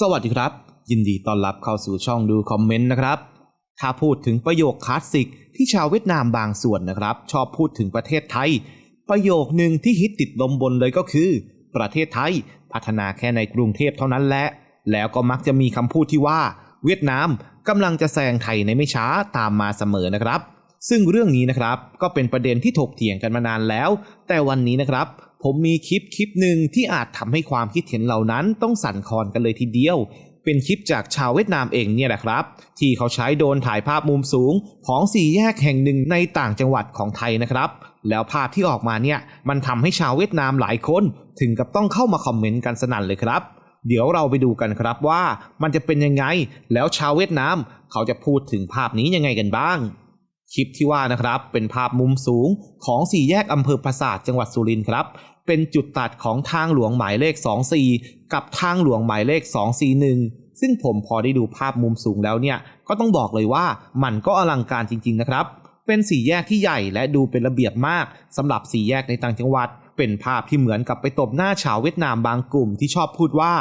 สวัสดีครับ ยินดีต้อนรับเข้าสู่ช่องดูคอมเมนต์นะครับ ถ้าพูดถึงประโยคคลาสสิกที่ชาวเวียดนามบางส่วนนะครับ ชอบพูดถึงประเทศไทย ประโยคหนึ่งที่ฮิตติดลมบนเลยก็คือ ประเทศไทย พัฒนาแค่ในกรุงเทพเท่านั้นแหละแล้วก็มักจะมีคำพูดที่ว่า เวียดนามกำลังจะแซงไทยในไม่ช้าตามมาเสมอนะครับ ซึ่งเรื่องนี้นะครับก็เป็นประเด็นที่ถกเถียงกันมานานแล้ว แต่วันนี้นะครับ ผมมีคลิปคลิปหนึ่งที่อาจทำให้ความคิดเห็นเหล่านั้นต้องสั่นคลอนกันเลยทีเดียว เป็นคลิปจากชาวเวียดนามเองเนี่ยแหละครับ ที่เขาใช้โดรนถ่ายภาพมุมสูง ของสี่แยกแห่งหนึ่งในต่างจังหวัดของไทยนะครับ แล้วภาพที่ออกมาเนี่ยมันทำให้ชาวเวียดนามหลายคน ถึงกับต้องเข้ามาคอมเมนต์กันสนั่นเลยครับเดี๋ยวเราไปดูกันครับว่ามันจะเป็นยังไง แล้วชาวเวียดนามเขาจะพูดถึงภาพนี้ยังไงกันบ้าง คลิปที่ว่านะครับเป็นภาพมุมสูงของสี่แยกอำเภอปราสาทจังหวัดสุรินทร์ครับเป็นจุดตัดของทางหลวงหมายเลข 24 กับทางหลวงหมายเลข 241 ซึ่งผมพอได้ดูภาพมุมสูงแล้วเนี่ย ก็ต้องบอกเลยว่ามันก็อลังการจริง ๆ นะครับ เป็นสี่แยกที่ใหญ่และดูเป็นระเบียบมากสำหรับสี่แยกในต่างจังหวัด เป็นภาพที่เหมือนกับไปตบหน้าชาวเวียดนามบางกลุ่มที่ชอบพูดว่า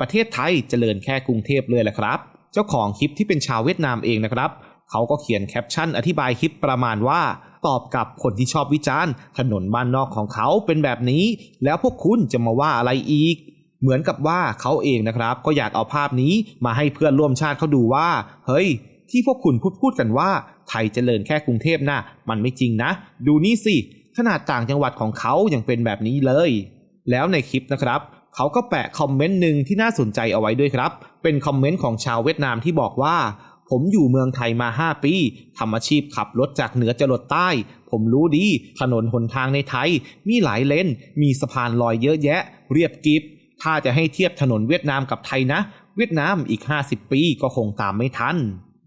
ประเทศไทยเจริญแค่กรุงเทพเลยแหละครับ เจ้าของคลิปที่เป็นชาวเวียดนามเองนะครับ เขาก็เขียนแคปชั่นอธิบายคลิปประมาณว่า ตอบกับคนที่ชอบวิจารณ์ ถนนบ้านนอกของเขาเป็นแบบนี้ แล้วพวกคุณจะมาว่าอะไรอีก เหมือนกับว่าเขาเองนะครับ ก็อยากเอาภาพนี้มาให้เพื่อนร่วมชาติเขาดูว่า เฮ้ย ที่พวกคุณพูดพูดกันว่า ไทยเจริญแค่กรุงเทพนะมันไม่จริงนะ ดูนี่สิขนาดต่างจังหวัดของเขายังเป็นแบบนี้เลย แล้วในคลิปนะครับเขาก็แปะคอมเมนต์หนึ่งที่น่าสนใจเอาไว้ด้วยครับ เป็นคอมเมนต์ของชาวเวียดนามที่บอกว่า ผมอยู่เมืองไทยมา 5 ปีทำอาชีพขับรถจากเหนือจรดใต้ ผมรู้ดี ถนนหนทางในไทย มีหลายเลน มีสะพานลอยเยอะแยะ เรียบกริบถ้าจะให้เทียบถนนเวียดนามกับไทยนะ เวียดนามอีก 50 ปีก็คงตามไม่ทัน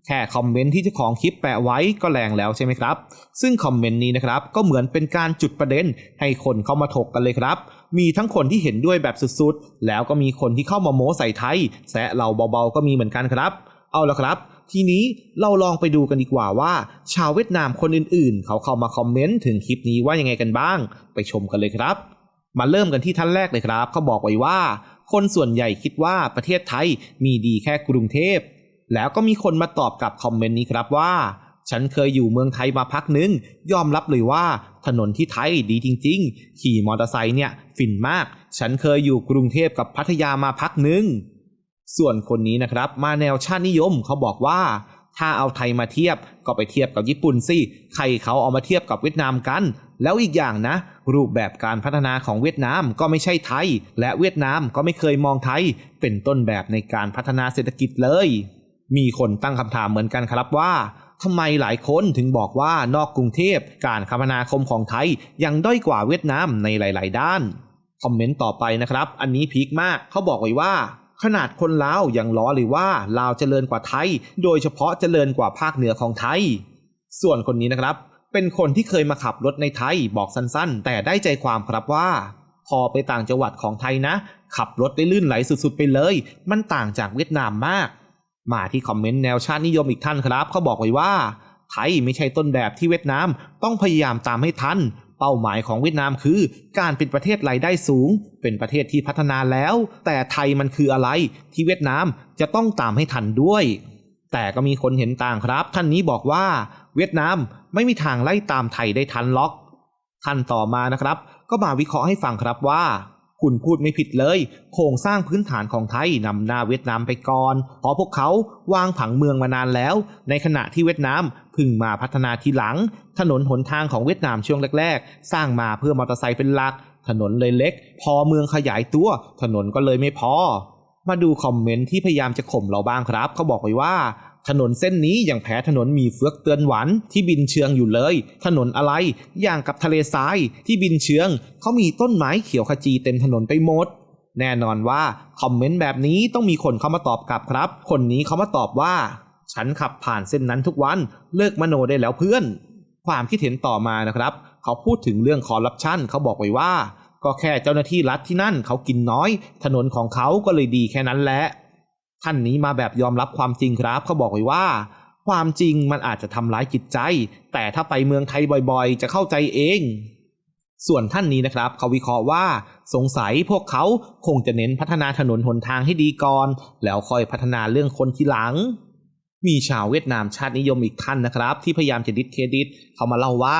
แค่คอมเมนต์ที่เจ้าของคลิปแปะไว้ก็แรงแล้วใช่ไหมครับ ซึ่งคอมเมนต์นี้นะครับ ก็เหมือนเป็นการจุดประเด็น ให้คนเข้ามาถกกันเลยครับ มีทั้งคนที่เห็นด้วยแบบสุดๆ แล้วก็มีคนที่เข้ามาโม้ใส่ไทยแซะเราเบาๆก็มีเหมือนกันครับ เอาละครับ ทีนี้เราลองไปดูกันดีกว่าว่า ชาวเวียดนามคนอื่นๆ เขาเข้ามาคอมเมนต์ถึงคลิปนี้ว่ายังไงกันบ้าง ไปชมกันเลยครับ มาเริ่มกันที่ท่านแรกเลยครับ เขาบอกไว้ว่า คนส่วนใหญ่คิดว่าประเทศไทยมีดีแค่กรุงเทพ แล้วก็มีคนมาตอบกับคอมเมนต์นี้ครับว่า ฉันเคยอยู่เมืองไทยมาพักนึง ยอมรับเลยว่าถนนที่ไทยดีจริง ๆ ขี่มอเตอร์ไซค์เนี่ย ฟินมาก ฉันเคยอยู่กรุงเทพกับพัทยามาพักนึง ส่วนคนนี้นะครับมาแนวชาตินิยมเขาบอกว่า ถ้าเอาไทยมาเทียบก็ไปเทียบกับญี่ปุ่นสิใครเขาเอามาเทียบกับเวียดนามกัน แล้วอีกอย่างนะ รูปแบบการพัฒนาของเวียดนามก็ไม่ใช่ไทย และเวียดนามก็ไม่เคยมองไทย เป็นต้นแบบในการพัฒนาเศรษฐกิจเลย มีคนตั้งคำถามเหมือนกันครับว่าทำไมหลายคนถึงบอกว่านอกกรุงเทพการคมนาคมของไทยยังด้อยกว่าเวียดนามในหลาย ๆ ด้าน คอมเมนต์ต่อไปนะครับ อันนี้พีคมากเขาบอกไว้ว่า ขนาดคนลาวยังล้อเลยว่าลาวเจริญกว่าไทย โดยเฉพาะเจริญกว่าภาคเหนือของไทย ส่วนคนนี้นะครับ เป็นคนที่เคยมาขับรถในไทยบอกสั้นๆ แต่ได้ใจความครับว่า พอไปต่างจังหวัดของไทยนะ ขับรถได้ลื่นไหลสุดๆไปเลย มันต่างจากเวียดนามมาก มาที่คอมเมนต์แนวชาตินิยมอีกท่านครับเขาบอกไว้ว่าไทยไม่ใช่ต้นแบบที่เวียดนามต้องพยายามตามให้ทัน เป้าหมายของเวียดนามคือ การเป็นประเทศรายได้สูง เป็นประเทศที่พัฒนาแล้ว แต่ไทยมันคืออะไร ที่เวียดนามจะต้องตามให้ทันด้วย แต่ก็มีคนเห็นต่างครับ ท่านนี้บอกว่า เวียดนามไม่มีทางไล่ตามไทยได้ทันล็อก ท่านต่อมานะครับ ก็มาวิเคราะห์ให้ฟังครับว่า คุณพูดไม่ผิดเลย โครงสร้างพื้นฐานของไทยนำหน้าเวียดนามไปก่อน เพราะพวกเขาวางผังเมืองมานานแล้ว ในขณะที่เวียดนามเพึ่งมาพัฒนาทีหลัง ถนนหนทางของเวียดนามช่วงแรก ๆ สร้างมาเพื่อมอเตอร์ไซค์เป็นหลัก ถนนเลยเล็ก พอเมืองขยายตัว ถนนก็เลยไม่พอ มาดูคอมเมนต์ที่พยายามจะข่มเราบ้างครับ เขาบอกไว้ว่า ถนนเส้นนี้ยังแพ้ถนนมีเฟือกเตือนหวันที่บินเชืองอยู่เลย ถนนอะไรอย่างกับทะเลทรายที่บินเชืองเขามีต้นไม้เขียวขจีเต็มถนนไปหมดแน่นอนว่าคอมเมนต์แบบนี้ต้องมีคนเข้ามาตอบกลับครับ คนนี้เขามาตอบว่า ฉันขับผ่านเส้นนั้นทุกวันเลิกมโนได้แล้วเพื่อน ความคิดเห็นต่อมานะครับ เขาพูดถึงเรื่องคอร์รัปชันเขาบอกไว้ว่า ก็แค่เจ้าหน้าที่รัฐที่นั่นเขากินน้อย ถนนของเขาก็เลยดีแค่นั้นแหละ ท่านนี้มาแบบยอมรับความจริงครับเขาบอกไว้ว่า ความจริงมันอาจจะทำร้ายจิตใจ แต่ถ้าไปเมืองไทยบ่อยๆ จะเข้าใจเอง ส่วนท่านนี้นะครับ เขาวิเคราะห์ว่าสงสัยพวกเขาคงจะเน้นพัฒนาถนนหนทางให้ดีก่อน แล้วค่อยพัฒนาเรื่องคนทีหลังมีชาวเวียดนามชาตินิยมอีกท่านนะครับ ที่พยายามจะดิสเครดิตเขามาเล่าว่า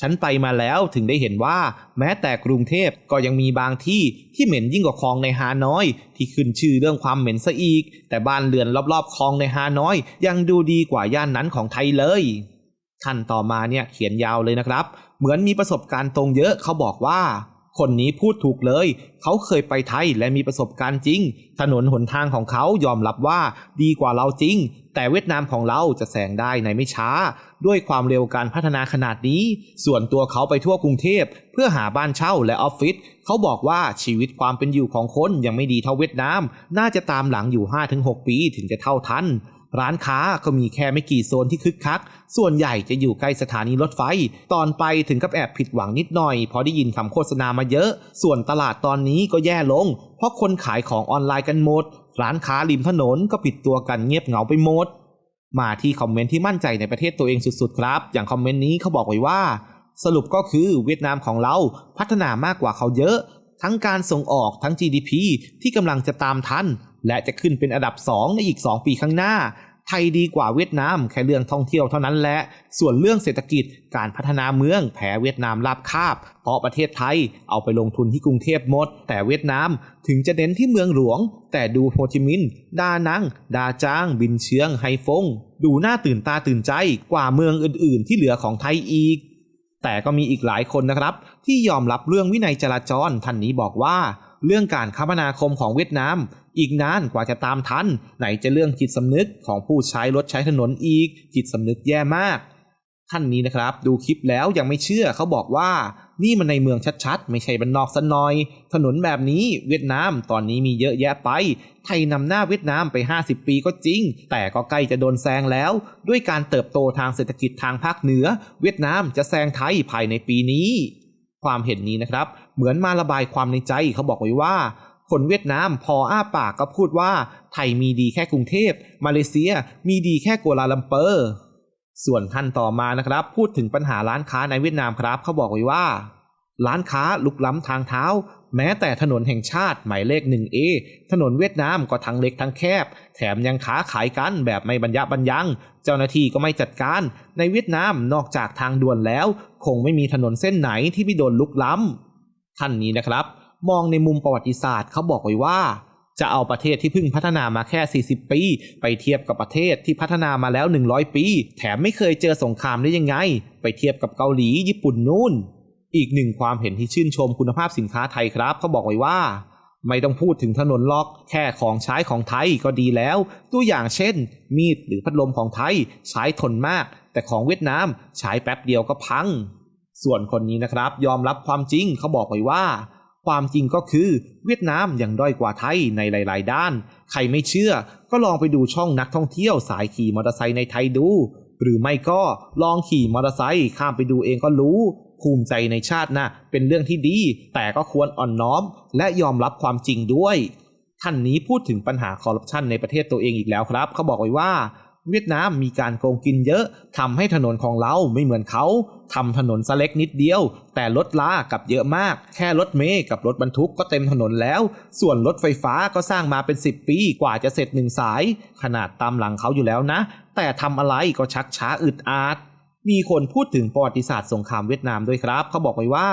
ฉันไปมาแล้วถึงได้เห็นว่าแม้แต่กรุงเทพก็ยังมีบางที่ที่เหม็นยิ่งกว่าคลองในฮานอย ที่ขึ้นชื่อเรื่องความเหม็นซะอีก แต่บ้านเรือนรอบๆคลองในฮานอย ยังดูดีกว่าย่านนั้นของไทยเลยท่านต่อมาเนี่ยเขียนยาวเลยนะครับ เหมือนมีประสบการณ์ตรงเยอะเขาบอกว่า คนนี้พูดถูกเลย เขาเคยไปไทยและมีประสบการณ์จริง ถนนหนทางของเขายอมรับว่าดีกว่าเราจริง แต่เวียดนามของเราจะแซงได้ในไม่ช้า ด้วยความเร็วการพัฒนาขนาดนี้ ส่วนตัวเขาไปทั่วกรุงเทพ เพื่อหาบ้านเช่าและออฟฟิศ เขาบอกว่าชีวิตความเป็นอยู่ของคนยังไม่ดีเท่าเวียดนาม น่าจะตามหลังอยู่ 5-6 ปีถึงจะเท่าทัน ร้านค้าก็มีแค่ไม่กี่โซนที่คึกคัก ส่วนใหญ่จะอยู่ใกล้สถานีรถไฟ ตอนไปถึงกับแอบผิดหวังนิดหน่อยเพราะได้ยินคำโฆษณามาเยอะ ส่วนตลาดตอนนี้ก็แย่ลง เพราะคนขายของออนไลน์กันหมด ร้านค้าริมถนนก็ปิดตัวกันเงียบเหงาไปหมด มาที่คอมเมนต์ที่มั่นใจในประเทศตัวเองสุดๆครับ อย่างคอมเมนต์นี้เขาบอกไว้ว่า สรุปก็คือเวียดนามของเราพัฒนามากกว่าเขาเยอะ ทั้งการส่งออกทั้ง GDP ที่กำลังจะตามทัน และจะขึ้นเป็นอันดับ 2 ในอีก 2 ปีข้างหน้า ไทยดีกว่าเวียดนามแค่เรื่องท่องเที่ยวเท่านั้นแหละ ส่วนเรื่องเศรษฐกิจการพัฒนาเมืองแพ้เวียดนามราบคาบ เพราะประเทศไทยเอาไปลงทุนที่กรุงเทพหมด แต่เวียดนามถึงจะเน้นที่เมืองหลวง แต่ดูโฮจิมินห์ดานัง ดาจาง บินเชียง ไฮฟง ดูน่าตื่นตาตื่นใจกว่าเมืองอื่น ๆ ที่เหลือของไทยอีก แต่ก็มีอีกหลายคนนะครับ ที่ยอมรับเรื่องวินัยจราจรท่านนี้บอกว่า เรื่องการคมนาคมของเวียดนาม อีกนานกว่าจะตามทัน ไหนจะเรื่องจิตสำนึกของผู้ใช้รถใช้ถนนอีก จิตสำนึกแย่มาก ท่านนี้นะครับ ดูคลิปแล้วยังไม่เชื่อเขาบอกว่านี่มันในเมืองชัดๆ ไม่ใช่บ้านนอกสันหน่อย ถนนแบบนี้เวียดนามตอนนี้มีเยอะแยะไป ไทยนำหน้าเวียดนามไป 50 ปีก็จริง แต่ก็ใกล้จะโดนแซงแล้ว ด้วยการเติบโตทางเศรษฐกิจทางภาคเหนือ เวียดนามจะแซงไทยภายในปีนี้ ความเห็นนี้นะครับ เหมือนมาระบายความในใจเขาบอกไว้ว่า คนเวียดนามพออ้าปากก็พูดว่า ไทยมีดีแค่กรุงเทพ มาเลเซียมีดีแค่กัวลาลัมเปอร์ ส่วนท่านต่อมานะครับ พูดถึงปัญหาร้านค้าในเวียดนามครับ เขาบอกไว้ว่า ร้านค้าลุกล้ำทางเท้า แม้แต่ถนนแห่งชาติหมายเลข 1A ถนนเวียดนามก็ทั้งเล็กทั้งแคบ แถมยังค้าขายกันแบบไม่บรรยะบรรยัง เจ้าหน้าที่ก็ไม่จัดการ ในเวียดนามนอกจากทางด่วนแล้ว คงไม่มีถนนเส้นไหนที่ไม่โดนลุกล้ำท่านนี้นะครับ มองในมุมประวัติศาสตร์เขาบอกไว้ว่าจะเอาประเทศที่เพิ่งพัฒนามาแค่ 40 ปี ไปเทียบกับประเทศที่พัฒนามาแล้ว 100 ปี แถมไม่เคยเจอสงครามได้ยังไง ไปเทียบกับเกาหลีญี่ปุ่นนู่น อีกหนึ่งความเห็นที่ชื่นชมคุณภาพสินค้าไทยครับเขาบอกไว้ว่า ไม่ต้องพูดถึงถนนล็อก แค่ของใช้ของไทยก็ดีแล้ว ตัวอย่างเช่น มีดหรือพัดลมของไทยใช้ทนมาก แต่ของเวียดนามใช้แป๊บเดียวก็พัง ส่วนคนนี้นะครับ ยอมรับความจริงเขาบอกไว้ว่า ความจริงก็คือเวียดนามยังด้อยกว่าไทยในหลาย ๆ ด้าน ใครไม่เชื่อ ก็ลองไปดูช่องนักท่องเที่ยวสายขี่มอเตอร์ไซค์ในไทยดู หรือไม่ก็ลองขี่มอเตอร์ไซค์ข้ามไปดูเองก็รู้ ภูมิใจในชาตินะเป็นเรื่องที่ดี แต่ก็ควรอ่อนน้อม และยอมรับความจริงด้วย ท่านนี้พูดถึงปัญหาคอร์รัปชันในประเทศตัวเองอีกแล้วครับ เขาบอกไว้ว่าเวียดนามมีการโกงกินเยอะทำให้ถนนของเราไม่เหมือนเขาทำถนนสเล็กนิดเดียว แต่รถลากับเยอะมาก แค่รถเมย์กับรถบรรทุกก็เต็มถนนแล้ว ส่วนรถไฟฟ้าก็สร้างมาเป็น 10 ปีกว่าจะเสร็จหนึ่งสาย ขนาดตามหลังเขาอยู่แล้วนะ แต่ทำอะไรก็ชักช้าอึดอาด มีคนพูดถึงประวัติศาสตร์สงครามเวียดนามด้วยครับ เขาบอกไว้ว่า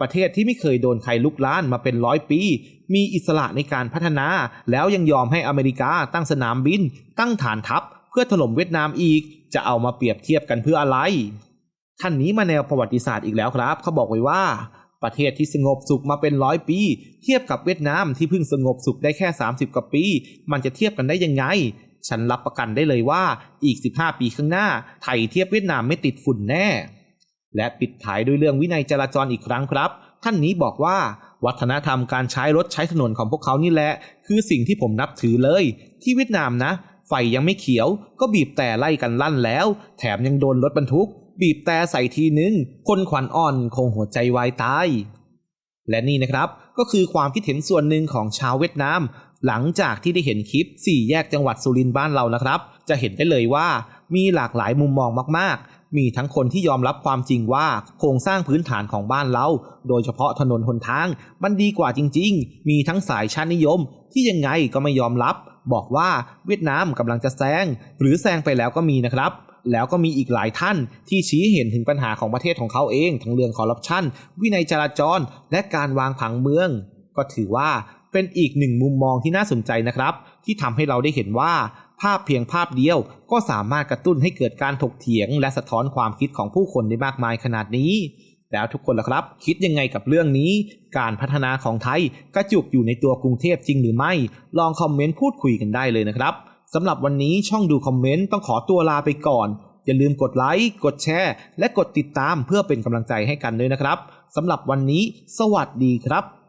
ประเทศที่ไม่เคยโดนใครลุกล้านมาเป็นร้อยปี มีอิสระในการพัฒนา แล้วยังยอมให้อเมริกาตั้งสนามบิน ตั้งฐานทัพ เพื่อถล่มเวียดนามอีก จะเอามาเปรียบเทียบกันเพื่ออะไร ท่านนี้มาแนวประวัติศาสตร์อีกแล้วครับ เขาบอกไว้ว่าประเทศที่สงบสุขมาเป็นร้อยปี เทียบกับเวียดนามที่เพิ่งสงบสุขได้แค่ 30 กว่าปี มันจะเทียบกันได้ยังไง ฉันรับประกันได้เลยว่าอีก 15 ปีข้างหน้า ไทยเทียบเวียดนามไม่ติดฝุ่นแน่ และปิดท้ายด้วยเรื่องวินัยจราจรอีกครั้งครับ ท่านนี้บอกว่า วัฒนธรรมการใช้รถใช้ถนนของพวกเขานี่แหละ คือสิ่งที่ผมนับถือเลย ที่เวียดนามนะ ไฟยังไม่เขียว ก็บีบแต่ไล่กันลั่นแล้ว แถมยังโดนรถบรรทุก บีบแต่ใส่ทีนึงคนขวัญอ่อนคงหัวใจวายตายและนี่นะครับก็คือความคิดเห็นส่วนหนึ่งของชาวเวียดนาม หลังจากที่ได้เห็นคลิป 4 แยกจังหวัดสุรินทร์บ้านเรานะครับ จะเห็นได้เลยว่ามีหลากหลายมุมมองมากๆ มีทั้งคนที่ยอมรับความจริงว่าโครงสร้างพื้นฐานของบ้านเรา โดยเฉพาะถนนหนทาง มันดีกว่าจริง ๆ มีทั้งสายชาตินิยม ที่ยังไงก็ไม่ยอมรับ บอกว่าเวียดนามกำลังจะแซงหรือแซงไปแล้วก็มีนะครับแล้วก็มีอีกหลายท่านที่ชี้เห็นถึงปัญหาของประเทศของเขาเอง ทั้งเรื่องคอร์รัปชันวินัยจราจร และการวางผังเมือง ก็ถือว่า เป็นอีกหนึ่งมุมมองที่น่าสนใจนะครับ ที่ทำให้เราได้เห็นว่า ภาพเพียงภาพเดียว ก็สามารถกระตุ้นให้เกิดการถกเถียง และสะท้อนความคิดของผู้คนได้มากมายขนาดนี้ แล้วทุกคนล่ะครับ คิดยังไงกับเรื่องนี้ การพัฒนาของไทยกระจุกอยู่ในตัวกรุงเทพจริงหรือไม่ ลองคอมเมนต์พูดคุยกันได้เลยนะครับสำหรับวันนี้ช่องดูคอมเมนต์ต้องขอตัวลาไปก่อน อย่าลืมกดไลค์ กดแชร์ และกดติดตามเพื่อเป็นกำลังใจให้กันด้วยนะครับสำหรับวันนี้ สวัสดีครับ